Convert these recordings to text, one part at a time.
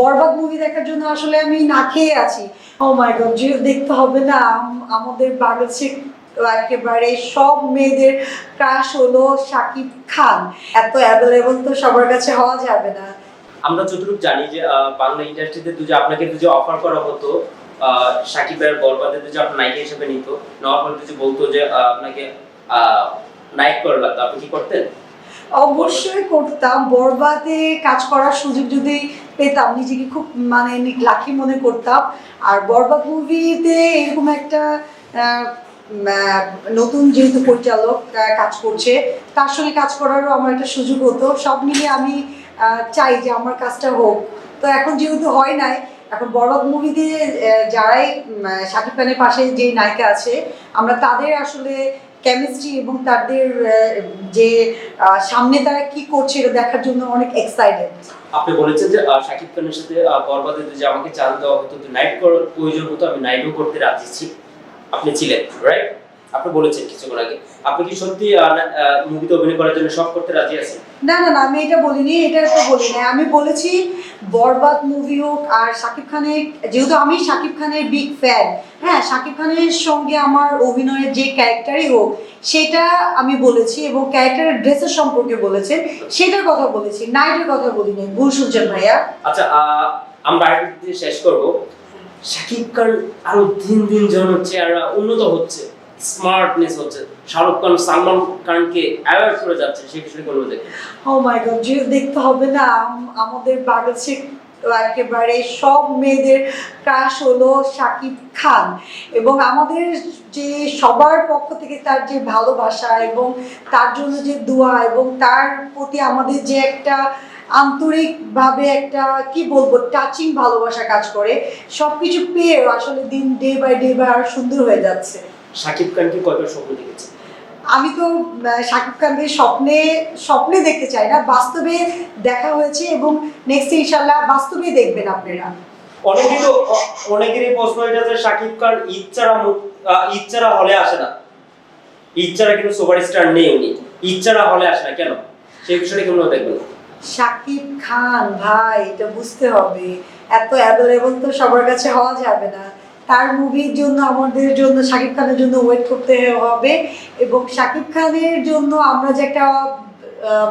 বরবাদ movie দেখার জন্য আসলে আমি না খেয়ে আছি। ও মাই গড যে দেখতে হবে না আমাদের বাংলাদেশে একেবারে সব মেয়েদের ক্রাশ হলো শাকিব খান। এত অ্যাভেলেবল তো সবার কাছে হওয়া যাবে না। আমরা যতটুকু জানি যে বাংলা ইন্ডাস্ট্রিতে যদি আপনাকে যদি অফার করা হতো সাকিবের বরবাদে যদি আপনার নায়িকা হিসেবে নিত নেওয়ার পর যদি বলতো যে আপনাকে নায়ক করে লাগতো আপনি কি করতেন? অবশ্যই করতাম। বরবাদে কাজ করার সুযোগ যদি পেতাম, নিজেকে খুব মানে লাকি মনে করতাম। আর বরবাদ মুভিতে এরকম একটা নতুন যেহেতু পরিচালক কাজ করছে, তার সঙ্গে কাজ করারও আমার একটা সুযোগ হতো। সব মিলিয়ে আমি চাই যে আমার কাজটা হোক। তো এখন যেহেতু হয় নাই, এখন বরবাদ মুভিতে যারাই শাকিব খানের পাশে যে নায়িকা আছে, আমরা তাদের আসলে কেমিস্ট্রি এবং তাদের যে সামনে তারা কি করছে এটা দেখার জন্য অনেক এক্সাইটেড আপনি বলেছেন যে সাকিব শাকিব খানের সাথে বরবাদে যে আমাকে চাল দেওয়া হতো নাইট প্রয়োজন হতো, আমি নাইটও করতে রাজি ছি- আপনি ছিলেন রাইট আপনি বলেছেন কিছুক্ষণ আগে। আপনি কি সত্যি মুভিতে অভিনয় করার জন্য সব করতে রাজি আছেন? না না না আমি এটা বলিনি এটা তো বলি না আমি বলেছি বরবাদ মুভি হোক আর শাকিব খানের যেহেতু আমি শাকিব খানের বিগ ফ্যান হ্যাঁ শাকিব খানের সঙ্গে আমার অভিনয়ের যে ক্যারেক্টারই হোক সেটা আমি বলেছি এবং ক্যারেক্টারের ড্রেসের সম্পর্কে বলেছে সেটার কথা বলেছি নাইটের কথা বলিনি ভুল শুনছেন ভাইয়া? আচ্ছা আমরা শেষ করব। শাকিব খান আরও দিন দিন যেমন হচ্ছে আর উন্নত হচ্ছে। স্মার্টনেস হচ্ছে। শাহরুখ খান, সালমান খানকে অ্যাওয়ার্ড করে যাচ্ছে বিষয়ে কোনো ও মাই গড যে দেখতে হবে না, আমাদের বাংলাদেশে একেবারে সব মেয়েদের ক্রাশ হলো শাকিব খান। এবং আমাদের যে সবার পক্ষ থেকে তার যে ভালোবাসা এবং তার জন্য যে দোয়া এবং তার প্রতি আমাদের যে একটা আন্তরিকভাবে একটা, কি বলব টাচিং ভালোবাসা কাজ করে সব কিছু পেয়ে আসলে দিন ডে বাই ডে বাই আর সুন্দর হয়ে যাচ্ছে। শাকিব খানকে কয়টা স্বপ্ন দেখেছে? আমি তো শাকিব খানকে স্বপ্নে স্বপ্নে দেখতে চাই না বাস্তবে দেখা হয়েছে এবং নেক্সট ইনশাল্লাহ বাস্তবে দেখবেন আপনারা। অনেকেই তো অনেকেরই প্রশ্ন এটা যে শাকিব খান মুখ- আহ, হলে আসে না। ছাড়া কিন্তু সুপারস্টার নেই উনি। ছাড়া হলে আসে না কেন? সেই বিষয়টা কেমন দেখবেন শাকিব খান ভাই এটা বুঝতে হবে। এত অ্যাভেলেবল তো সবার কাছে হওয়া যাবে না। তার মুভির জন্য, আমাদের জন্য, শাকিব খানের জন্য ওয়েট করতে হবে। এবং শাকিব খানের জন্য আমরা যে একটা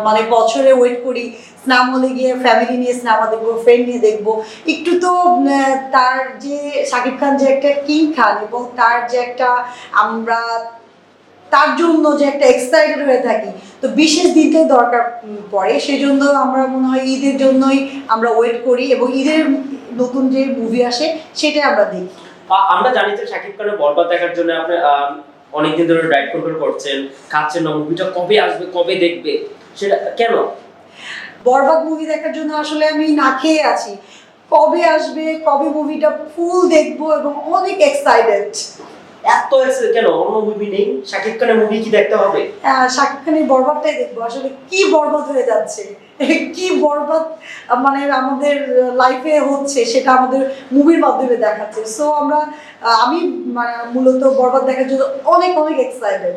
মানে বছরে ওয়েট করি স্নাম হলে গিয়ে ফ্যামিলি নিয়ে সিনেমা দেখব ফ্রেন্ড নিয়ে দেখব। একটু তো তার যে, শাকিব খান যে একটা কিং খান এবং তার যে একটা আমরা, তার জন্য যে একটা এক্সাইটেড হয়ে থাকি, তো বিশেষ দিনটাই দরকার পড়ে। সেজন্য আমরা মনে হয় ঈদের জন্যই আমরা ওয়েট করি এবং ঈদের নতুন যে মুভি আসে, সেটাই আমরা দেখি। আমরা জানি যে শাকিব খানের বরবাদ দেখার জন্য আপনি অনেকদিন ধরে ডায়েট কন্ট্রোল করছেন, খাচ্ছেন না মুভিটা কবে আসবে, কবে দেখবে? সেটা কেন? বরবাদ মুভি দেখার জন্য আসলে আমি না খেয়ে আছি। কবে আসবে, কবে মুভিটা ফুল দেখব এবং অনেক এক্সাইটেড এত এসে কেন? অন্য মুভি নেই? শাকিব খানের মুভি কি দেখতে হবে? শাকিব খানের বরবাদটাই দেখব। আসলে কি বরবাদ হয়ে যাচ্ছে? কি বরবাদ মানে আমাদের লাইফে হচ্ছে সেটা আমাদের মুভির মাধ্যমে দেখাচ্ছে। সো আমরা আমি মানে মূলত বরবাদ দেখার জন্য অনেক অনেক এক্সাইটেড